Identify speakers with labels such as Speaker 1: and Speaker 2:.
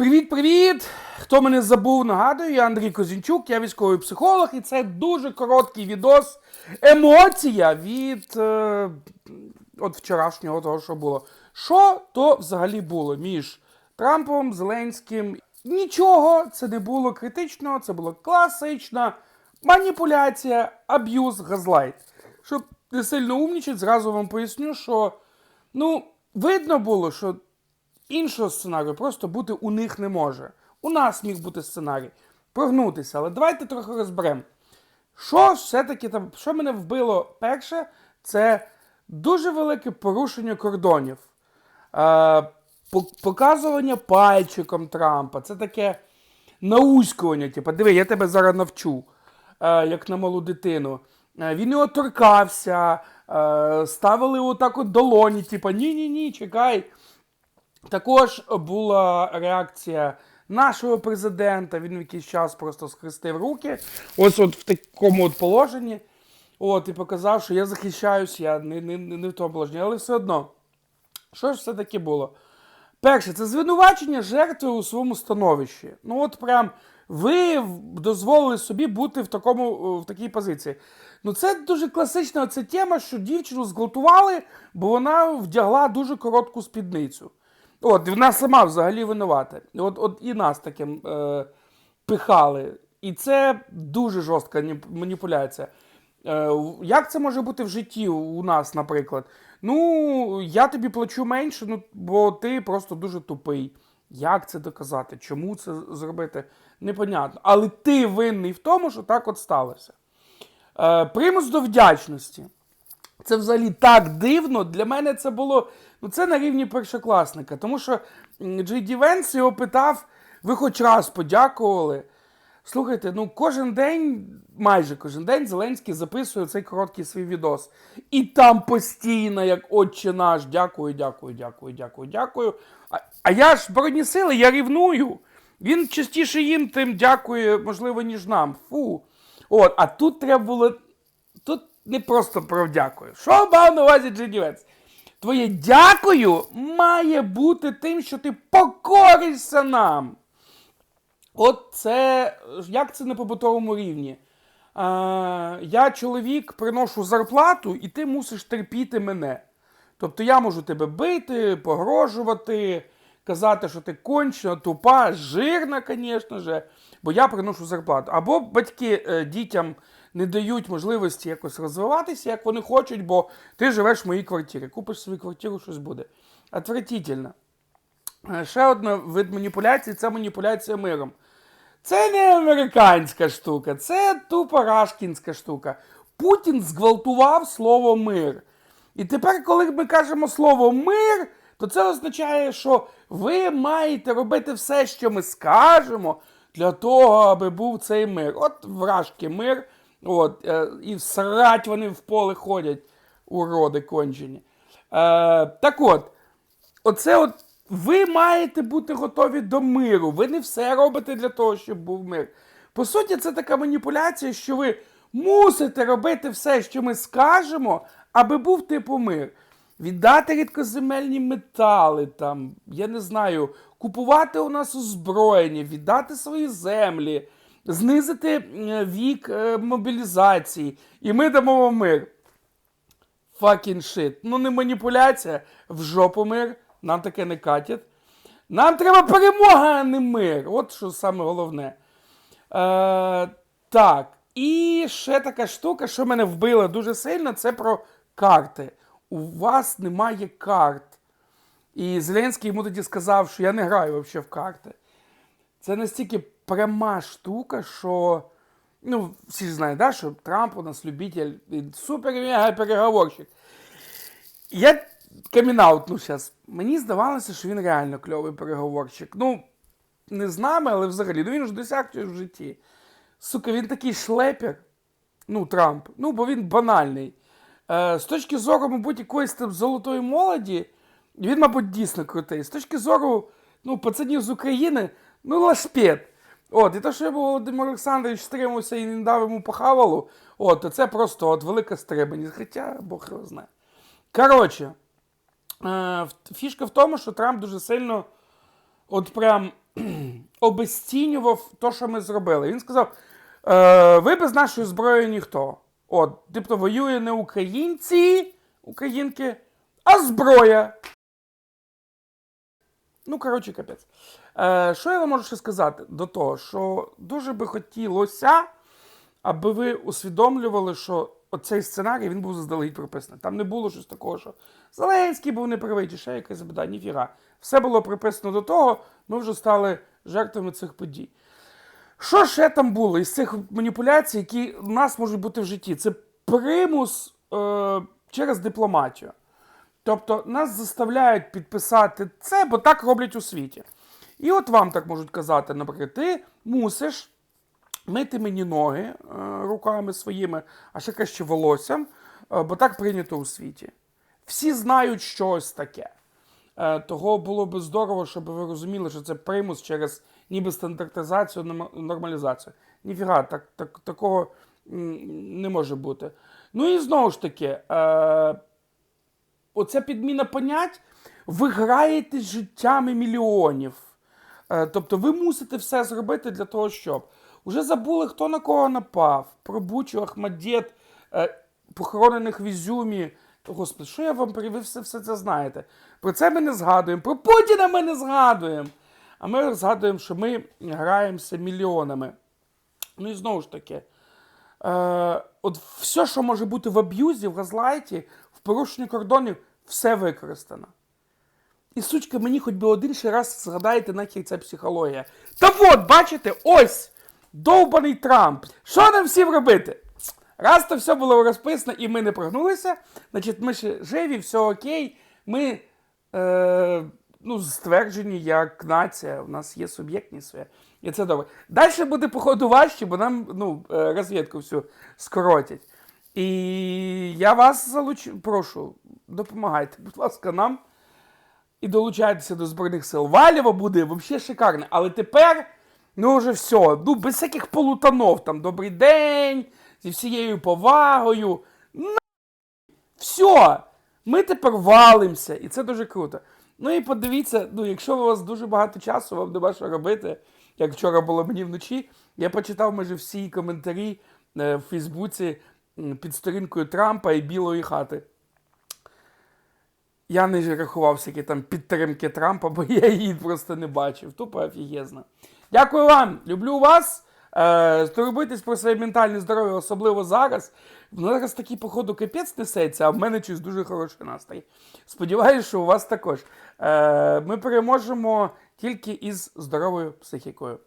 Speaker 1: Привіт-привіт! Хто мене забув, нагадую, я Андрій Козінчук, я військовий психолог, і це дуже короткий відос. Емоція від е, от вчорашнього того, що було. Що то взагалі було між Трампом, Зеленським? Нічого, це не було критичного, це була класична маніпуляція, аб'юз, газлайт. Щоб не сильно умнічать, зразу вам поясню, що ну, видно було, що іншого сценарію просто бути у них не може. У нас міг бути сценарій прогнутися, але давайте трохи розберемо. Що все-таки там, що мене вбило перше, це дуже велике порушення кордонів. Е, показування пальчиком Трампа. Це таке науськування. Типу, диви, я тебе зараз навчу, е, як на малу дитину. Е, він його торкався, е, ставили отак от долоні, типу, ні-ні-ні, чекай. Також була реакція нашого президента. Він в якийсь час просто схрестив руки. Ось от в такому от положенні. От, і показав, що я захищаюсь, я не, не, не в тому положенні. Але все одно, що ж все-таки було? Перше, це звинувачення жертви у своєму становищі. Ну от прям ви дозволили собі бути в, такому, в такій позиції. Ну це дуже класична ця тема, що дівчину зґвалтували, бо вона вдягла дуже коротку спідницю. От, вона сама взагалі винувата. От, от і нас таким е, пихали. І це дуже жорстка маніпуляція. Е, як це може бути в житті у нас, наприклад? Ну, я тобі плачу менше, ну, бо ти просто дуже тупий. Як це доказати? Чому це зробити? Непонятно. Але ти винний в тому, що так от сталося. Е, примус до вдячності. Це взагалі так дивно. Для мене це було. Ну, це на рівні першокласника. Тому що Джей Ді Венс його питав: ви хоч раз подякували. Слухайте, ну кожен день, майже кожен день, Зеленський записує цей короткий свій відос. І там постійно, як отче наш, дякую, дякую, дякую, дякую, дякую. А, а я ж броні сили, я рівную. Він частіше їм тим дякує, можливо, ніж нам. Фу. От, а тут треба було. Тут не просто про дякую. Що мав на увазі Джей Венс? Твоє дякую має бути тим, що ти покоришся нам. От це як це на побутовому рівні? А, я чоловік приношу зарплату, і ти мусиш терпіти мене. Тобто я можу тебе бити, погрожувати, казати, що ти кончена, тупа, жирна, звісно же, бо я приношу зарплату. Або батьки е, дітям не дають можливості якось розвиватися, як вони хочуть, бо ти живеш в моїй квартирі. Купиш собі квартиру, щось буде. Отвратительно. Е, Ще одна вид маніпуляції це маніпуляція миром. Це не американська штука, це тупо рашкінська штука. Путін зґвалтував слово мир. І тепер, коли ми кажемо слово мир, то це означає, що ви маєте робити все, що ми скажемо, для того, аби був цей мир. От вражки мир, от, е, і всрать вони в поле ходять, уроди кончені. Е, так от, Оце от ви маєте бути готові до миру. Ви не все робите для того, щоб був мир. По суті, це така маніпуляція, що ви мусите робити все, що ми скажемо, аби був типу мир. Віддати рідкоземельні метали, там, я не знаю, купувати у нас озброєння, віддати свої землі, знизити е, вік е, мобілізації, і ми дамо вам мир. Fucking shit. Ну не маніпуляція, в жопу мир, нам таке не катять. Нам треба перемога, а не мир. От що саме головне. Е, так, і ще така штука, що мене вбила дуже сильно, це про карти. У вас немає карт. І Зеленський йому тоді сказав, що я не граю взагалі в карти. Це настільки пряма штука, що. Ну, всі ж знають, да, що Трамп у нас любитель, він супер-мега переговорщик. Я камінаутну зараз. Мені здавалося, що він реально кльовий переговорщик. Ну, не з нами, але взагалі. Ну він ж досяг в житті. Сука, він такий шлепер. Ну, Трамп. Ну, бо він банальний. Е, з точки зору, мабуть, якоїсь там золотої молоді, він, мабуть, дійсно крутий. З точки зору, ну, пацанів з України, ну, лашпет. От, і те, що Володимир Олександрович стримався і не дав йому похавалу, от, то це просто от велика стриманість. Хоча Бог його знає. Коротше, е, фішка в тому, що Трамп дуже сильно от прям обесцінював те, що ми зробили. Він сказав: е, ви без нашої зброї ніхто. От, тобто воює не українці, українки, а зброя. Ну, коротше, капець. Е, що я вам можу ще сказати до того, що дуже би хотілося, аби ви усвідомлювали, що оцей сценарій він був заздалегідь прописаний. Там не було щось такого, що Зеленський був неправий, чи ще якась біда, ніфіга. Все було приписано до того, ми вже стали жертвами цих подій. Що ще там було із цих маніпуляцій, які в нас можуть бути в житті? Це примус е, через дипломатію. Тобто нас заставляють підписати це, бо так роблять у світі. І от вам так можуть казати, наприклад, ти мусиш мити мені ноги е, руками своїми, а ще краще волоссям, е, бо так прийнято у світі. Всі знають щось таке. Е, того було би здорово, щоб ви розуміли, що це примус через ніби стандартизацію, норма- нормалізацію. Ніфіга, так, так, такого не може бути. Ну і знову ж таки, е, оця підміна понять, ви граєте життями мільйонів. Е, Тобто ви мусите все зробити для того, щоб. Уже забули, хто на кого напав. Про Бучу, Ахмадєт, е, похоронених в Ізюмі. Господи, що я вам привів, все, все це знаєте. Про це ми не згадуємо. Про Путіна ми не згадуємо. А ми згадуємо, що ми граємося мільйонами. Ну і знову ж таки, е, от все, що може бути в аб'юзі, в газлайті, в порушенні кордонів, все використано. І сучка, мені хоч би один ще раз згадайте, нахер ця психологія. Та от, бачите, ось довбаний Трамп. Що нам всім робити? Раз то все було розписано і ми не прогнулися, значить ми ще живі, все окей. Ми е, ну, стверджені як нація, у нас є суб'єктність своя. І це добре. Далі буде, походу, важче, бо нам ну, е, розвідку всю скоротять. І я вас залучу, прошу, допомагайте, будь ласка, нам і долучайтеся до Збройних сил. Валєво буде взагалі шикарне. Але тепер, ну вже все, ну без всяких полутанов, там добрий день, зі всією повагою. На... Все, ми тепер валимося, і це дуже круто. Ну і подивіться, ну, якщо у вас дуже багато часу, вам нема що робити, як вчора було мені вночі, я почитав майже всі коментарі е, в Фейсбуці під сторінкою Трампа і Білої хати. Я не рахував всякі там підтримки Трампа, бо я її просто не бачив. Тупо офігезно. Дякую вам, люблю вас. Е, турбуйтесь про своє ментальне здоров'я, особливо зараз. Зараз такий, походу, капець несеться, а в мене щось дуже хороший настрій. Сподіваюсь, що у вас також. Е, ми переможемо тільки із здоровою психікою.